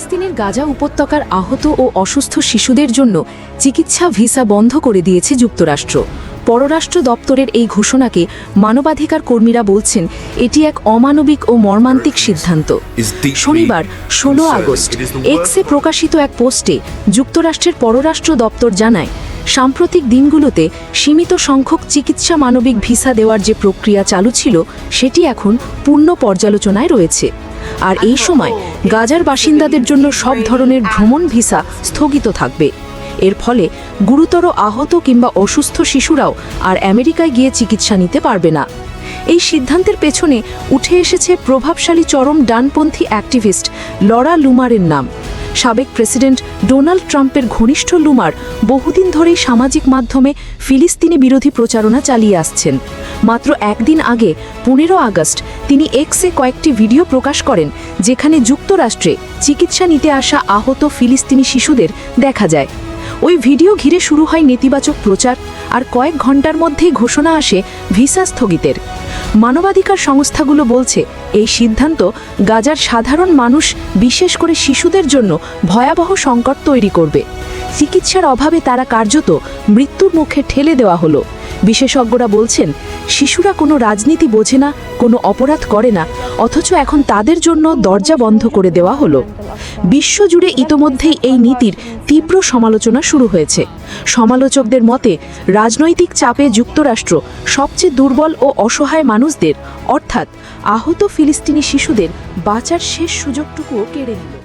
ফিলিস্তিনের গাজা উপত্যকার আহত ও অসুস্থ শিশুদের জন্য চিকিৎসা ভিসা বন্ধ করে দিয়েছে যুক্তরাষ্ট্র। পররাষ্ট্র দপ্তরের এই ঘোষণাকে মানবাধিকার কর্মীরা বলছেন এটি এক অমানবিক ও মর্মান্তিক সিদ্ধান্ত। শনিবার ষোলো আগস্ট এক্সে প্রকাশিত এক পোস্টে যুক্তরাষ্ট্রের পররাষ্ট্র দপ্তর জানায় সাম্প্রতিক দিনগুলোতে সীমিত সংখ্যক চিকিৎসা মানবিক ভিসা দেওয়ার যে প্রক্রিয়া চালু ছিল সেটি এখন পূর্ণ পর্যালোচনায় রয়েছে। আর এই সময় গাজার বাসিন্দাদের জন্য সব ধরনের ভ্রমণ ভিসা স্থগিত থাকবে। এর ফলে গুরুতর আহত কিংবা অসুস্থ শিশুরাও আর আমেরিকায় গিয়ে চিকিৎসা নিতে পারবে না। এই সিদ্ধান্তের পেছনে উঠে এসেছে প্রভাবশালী চরম ডানপন্থী অ্যাক্টিভিস্ট লরা লুমারের নাম। সাবেক প্রেসিডেন্ট ডোনাল্ড ট্রাম্পের ঘনিষ্ঠ লুমার বহুদিন ধরেই সামাজিক মাধ্যমে ফিলিস্তিনি বিরোধী প্রচারণা চালিয়ে আসছেন। মাত্র একদিন আগে, পনেরো আগস্ট, তিনি এক্সে কয়েকটি ভিডিও প্রকাশ করেন, যেখানে যুক্তরাষ্ট্রে চিকিৎসা নিতে আসা আহত ফিলিস্তিনি শিশুদের দেখা যায়। ওই ভিডিও ঘিরে শুরু হয় নেতিবাচক প্রচার আর কয়েক ঘণ্টার মধ্যেই ঘোষণা আসে ভিসা স্থগিতের। মানবাধিকার সংস্থাগুলো বলছে, এই সিদ্ধান্ত গাজার সাধারণ মানুষ, বিশেষ করে শিশুদের জন্য ভয়াবহ সংকট তৈরি করবে। চিকিৎসার অভাবে তারা কার্যত মৃত্যুর মুখে ঠেলে দেওয়া হলো। বিশেষজ্ঞরা বলছেন, শিশুরা কোনো রাজনীতি বোঝে না, কোনো অপরাধ করে না, অথচ এখন তাদের জন্য দরজা বন্ধ করে দেওয়া হলো। বিশ্বজুড়ে ইতোমধ্যেই এই নীতির তীব্র সমালোচনা শুরু হয়েছে। সমালোচকদের মতে, রাজনৈতিক চাপে যুক্তরাষ্ট্র সবচেয়ে দুর্বল ও অসহায় মানুষদের, অর্থাৎ আহত ফিলিস্তিনি শিশুদের বাঁচার শেষ সুযোগটুকুও কেড়ে নিল।